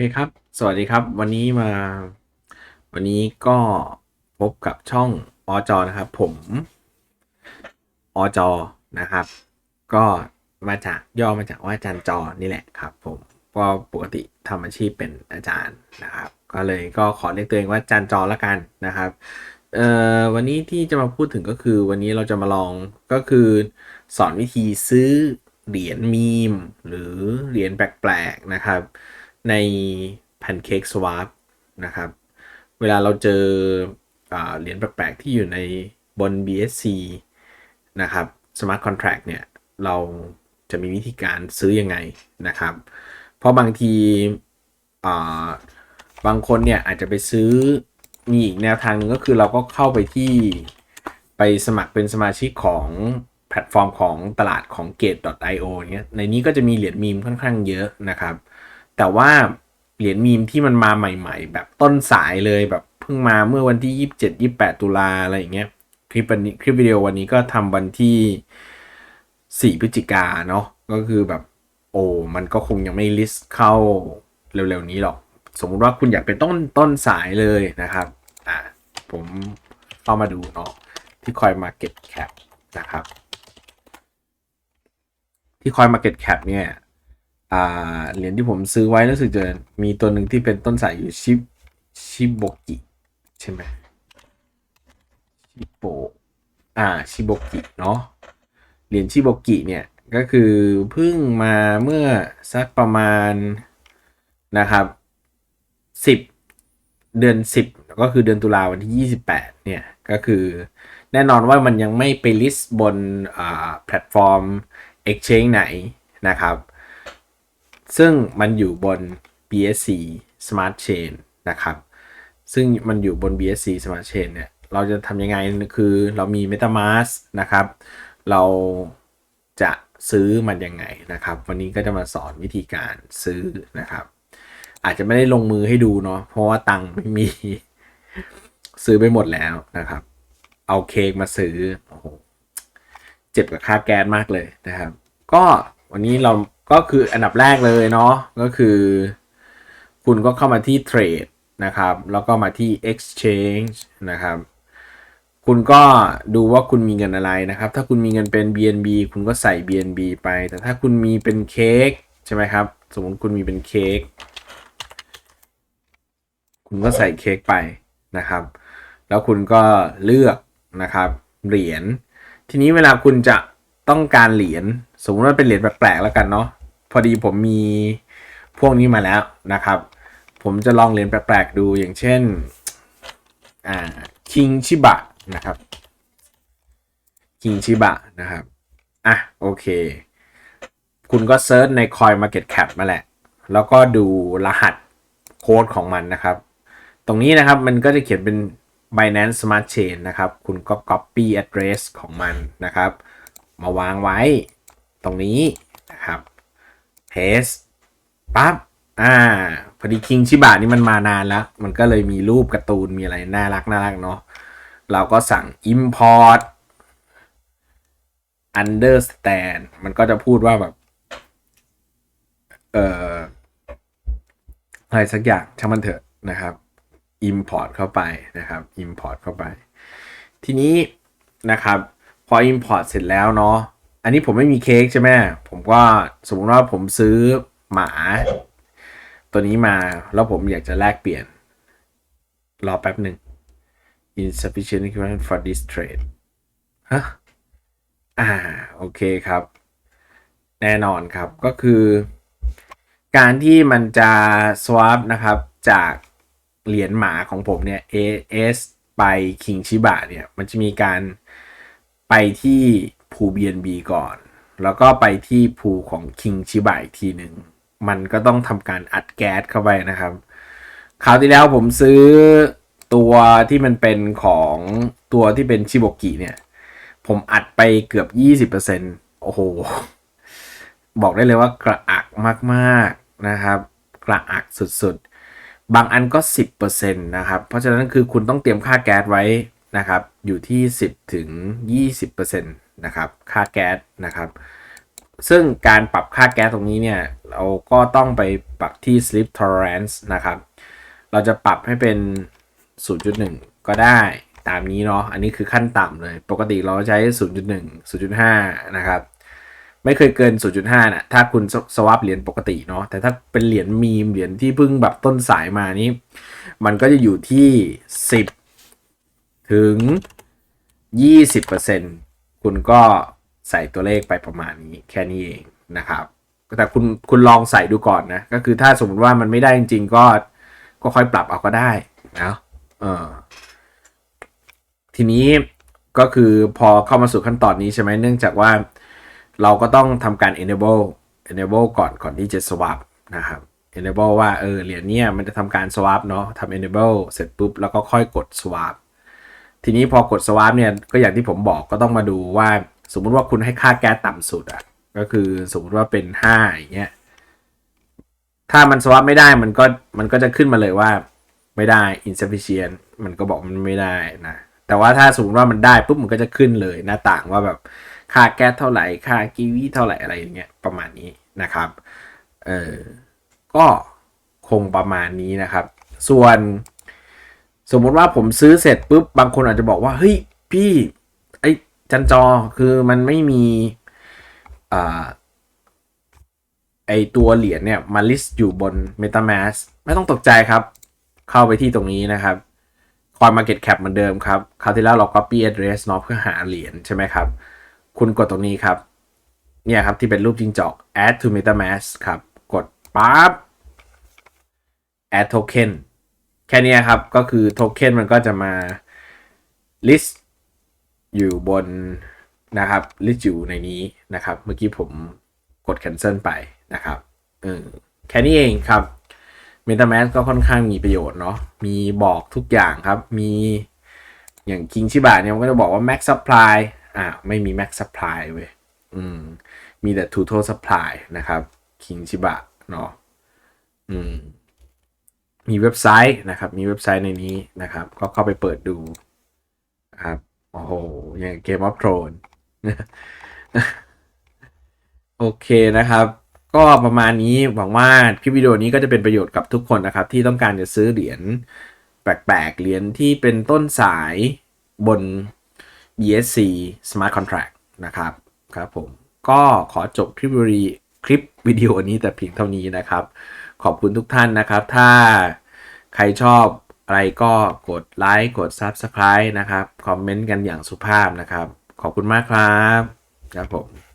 เคครับ สวัสดีครับ วันนี้มา วันนี้ก็พบกับช่องอจอนะครับ ผมอจอนะครับ ก็มาจากย่อมาจากว่าอาจารย์จอนี่แหละครับ ผมก็ปกติทำอาชีพเป็นอาจารย์นะครับ ก็เลยก็ขอเรียกตัวเองว่าอาจารย์จอละกันนะครับเอ่อวันนี้ที่จะมาพูดถึงก็คือ วันนี้เราจะมาลองก็คือ สอนวิธีซื้อเหรียญมีม หรือเหรียญแปลกๆนะครับ ใน Pancake Swap นะครับ เวลาเราเจออเหรียญแปลกๆ ที่อยู่ในบน BSC นะครับ Smart Contract เนี่ย เราจะมีวิธีการซื้อยังไงนะครับ เพราะบางทีบางคนเนี่ยอาจจะไปซื้อมีอีกแนวทางหนึ่งก็คือเราก็เข้าไปที่ไปสมัครเป็นสมาชิกของแพลตฟอร์มของตลาดของ gate.io เงี้ยในนี้ก็จะมีเหรียญมีมค่อนข้างเยอะนะครับ แต่ว่าเหรียญมีมที่มันมาใหม่ ๆ แบบต้นสายเลยแบบเพิ่งมาเมื่อวันที่ 27 28 ตุลาอะไรอย่างเงี้ยคลิปวันนี้คลิปวิดีโอวันนี้ก็ทำวันที่ 4 พฤศจิกาเนาะก็คือแบบโอ้มันก็คงยังไม่ลิสต์เข้าเร็วๆนี้หรอก สมมติว่าคุณอยากเป็นต้นต้นสายเลยนะครับอ่าผมเข้ามาดูเนาะที่คอย Market Cap นะครับที่คอย Market Cap เนี่ย อ่าเหรียญที่ผมซื้อไว้รู้สึกจะมีตัวหนึ่งที่เป็นต้นสายอยู่ชิบชิโบกิใช่ไหมชิโบอ่าชิโบกิเนาะเหรียญชิโบกิเนี่ยก็คือเพิ่งมาเมื่อสักประมาณนะครับสิบเดือนสิบก็คือเดือนตุลาวันที่ 28 เนี่ย ก็คือแน่นอนว่ามันยังไม่ไปลิสต์บนอ่าแพลตฟอร์ม Exchange ไหนนะครับ ซึ่งมันอยู่บน BSC Smart Chain นะครับ ซึ่งมันอยู่บน BSC Smart Chain เนี่ย เราจะทำยังไง คือเรามี MetaMask นะครับ เราจะซื้อมันยังไงนะครับ วันนี้ก็จะมาสอนวิธีการซื้อนะครับ อาจจะไม่ได้ลงมือให้ดูเนาะ เพราะว่าตังค์ไม่มี ซื้อไปหมดแล้วนะครับ เอาเค้กมาซื้อ โอ้โห เจ็บกับค่าแก๊สมากเลยนะครับ ก็วันนี้เรา ก็คืออันดับแรกเลยเนาะก็คือ คุณก็เข้ามาที่เทรดนะครับ แล้วก็มาที่ exchange นะครับ คุณก็ดูว่าคุณมีเงินอะไรนะครับ ถ้าคุณมีเงินเป็น BNB คุณก็ใส่ BNB ไป แต่ถ้าคุณมีเป็นเค้กใช่ไหมครับ สมมติคุณมีเป็นเค้กคุณก็ใส่เค้กไปนะครับ แล้วคุณก็เลือกนะครับเหรียญทีนี้เวลาคุณจะต้องการเหรียญสมมติว่าเป็นเหรียญแปลกๆแล้วกันเนาะ พอดีผมมีพวกนี้มาแล้วนะครับ ผมจะลองเหรียญแปลกๆดูอย่างเช่นอ่าคิงชิบะนะครับคิงชิบะนะครับอะโอเค คุณก็เซิร์ชใน Coin Market Cap มาแหละ แล้วก็ดูรหัสโค้ดของมันนะครับ ตรงนี้นะครับมันก็จะเขียนเป็น Binance Smart Chain นะครับ คุณก็ copy address ของมันนะครับ มาวางไว้ตรงนี้นะครับ paste ปั๊บอ่า พอดีคิงชิบะนี่มันมานานแล้ว มันก็เลยมีรูปการ์ตูนมีอะไรน่ารักน่ารักเนาะเราก็สั่ง import understand มันก็จะพูดว่าแบบ เอ่อ อะไรสักอย่างช่างมันเถอะนะครับ import เข้าไปนะครับ import เข้าไป ทีนี้นะครับ พอ import เสร็จแล้วเนาะ อันนี้ผมไม่มีเค้กใช่ไหมผมก็สมมติว่าผมซื้อหมา ตัวนี้มาแล้วผมอยากจะแลกเปลี่ยน รอแป๊บหนึ่ง insufficient equipment for this trade ฮะอ่า โอเคครับ แน่นอนครับก็คือ การที่มันจะ swap นะครับจากเหรียญหมาของผมเนี่ย AS ไป King Shiba เนี่ย มันจะมีการไปที่ ภู BNB ก่อน แล้วก็ไปที่ภูของ King Shiba อีกทีหนึ่ง มันก็ต้องทำการอัดแก๊สเข้าไปนะครับคราวที่แล้วผมซื้อตัวที่มันเป็นของตัวที่เป็นชิโบกิเนี่ย ผมอัดไปเกือบ 20%โอ้โห บอกได้เลยว่ากระอักมากๆนะครับ กระอักสุดๆ บางอันก็ 10%นะครับ เพราะฉะนั้นคือคุณต้องเตรียมค่าแก๊สไว้ นะครับอยู่ที่ 10ถึง20%นะครับค่าแก๊สนะครับซึ่งการปรับค่าแก๊สตรงนี้เนี่ยเราก็ต้องไปปรับที่ sleep tolerance นะครับเราจะปรับให้เป็น 0.1 ก็ได้ตามนี้เนาะอันนี้คือขั้นต่ำเลย ปกติเราใช้ 0.1 0.5 นะครับไม่เคยเกิน 0.5นะถ้าคุณสว a ปเหรียญปกติเนาะแต่ถ้าเป็นเหรียญมีมเหรียญที่เพิ่งแบบต้นสายมานี้ มันก็จะอยู่ที่ 10 ถึง 20%คุณก็ใส่ตัวเลขไปประมาณนี้แค่นี้เองนะครับ แต่คุณคุณลองใส่ดูก่อนนะ ก็คือถ้าสมมติว่ามันไม่ได้จริงๆก็ก็ค่อยปรับเอาก็ได้นะเออทีนี้ก็คือพอเข้ามาสู่ขั้นตอนนี้ใช่ไหมเนื่องจากว่าเราก็ต้องทำการ enable enable ก่อนก่อนที่จะ swap นะครับ enable ว่าเออเหรียญเนี้ยมันจะทำการ swap เนาะทำ enable เสร็จปุ๊บ แล้วก็ค่อยกด swap ทีนี้พอกด swap เนี่ยก็อย่างที่ผมบอกก็ต้องมาดูว่า สมมุติว่าคุณให้ค่าแก๊สต่ำสุดอะก็คือสมมุติว่าเป็น5อย่างเงี้ยถ้ามัน swap ไม่ได้มันก็มันก็จะขึ้นมาเลยว่าไม่ได้ insufficient มันก็บอกมันไม่ได้นะแต่ว่าถ้าสมมติว่ามันได้ปุ๊บมันก็จะขึ้นเลยหน้าต่างว่าแบบค่าแก๊สเท่าไหร่ค่ากีวีเท่าไหร่อะไรอย่างเงี้ยประมาณนี้นะครับเออก็คงประมาณนี้นะครับ ส่วน สมมุติว่าผมซื้อเสร็จปุ๊บบางคนอาจจะบอกว่าเฮ้ยพี่ไอ้จันจอคือมันไม่มีอ่าไอตัวเหรียญเนี่ยมาลิสต์อยู่บน MetaMask ไม่ต้องตกใจครับ เข้าไปที่ตรงนี้นะครับ Coin Market Cap เหมือนเดิมครับ คราวที่แล้วเรา copy address เนาะเพื่อหาเหรียญใช่ไหมครับ คุณกดตรงนี้ครับ เนี่ยครับที่เป็นรูปจิงจอก add to MetaMask ครับ กดปั๊บ add token แค่นี้ครับก็คือโทเค็นมันก็จะมา list อยู่บนนะครับ list อยู่ในนี้นะครับ เมื่อกี้ผมกด cancel ไปนะครับเออแค่นี้เองครับ MetaMask ก็ค่อนข้างมีประโยชน์เนาะมีบอกทุกอย่างครับ มีอย่าง King Shiba เนี่ยมันก็จะบอกว่า max supply อ่าไม่มี max supply เว้ยอืมมีแต่ total supply นะครับ King Shiba เนาะอืม มีเว็บไซต์นะครับ มีเว็บไซต์ในนี้นะครับ ก็เข้าไปเปิดดูครับโอ้โหอย่าง Game of Thrones โอเคนะครับ ก็ประมาณนี้หวังว่าคลิปวิดีโอนี้ก็จะเป็นประโยชน์กับทุกคนนะครับ ที่ต้องการจะซื้อเหรียญแปลกๆ เหรียญที่เป็นต้นสายบน ESC Smart Contract นะครับครับผมก็ขอจบคลิปวิดีคลิปวิดีโอนี้แต่เพียงเท่านี้นะครับ ขอบคุณทุกท่านนะครับ ถ้าใครชอบอะไรก็กดไลค์กด Subscribe นะครับ คอมเมนต์กันอย่างสุภาพนะครับ ขอบคุณมากครับครับผม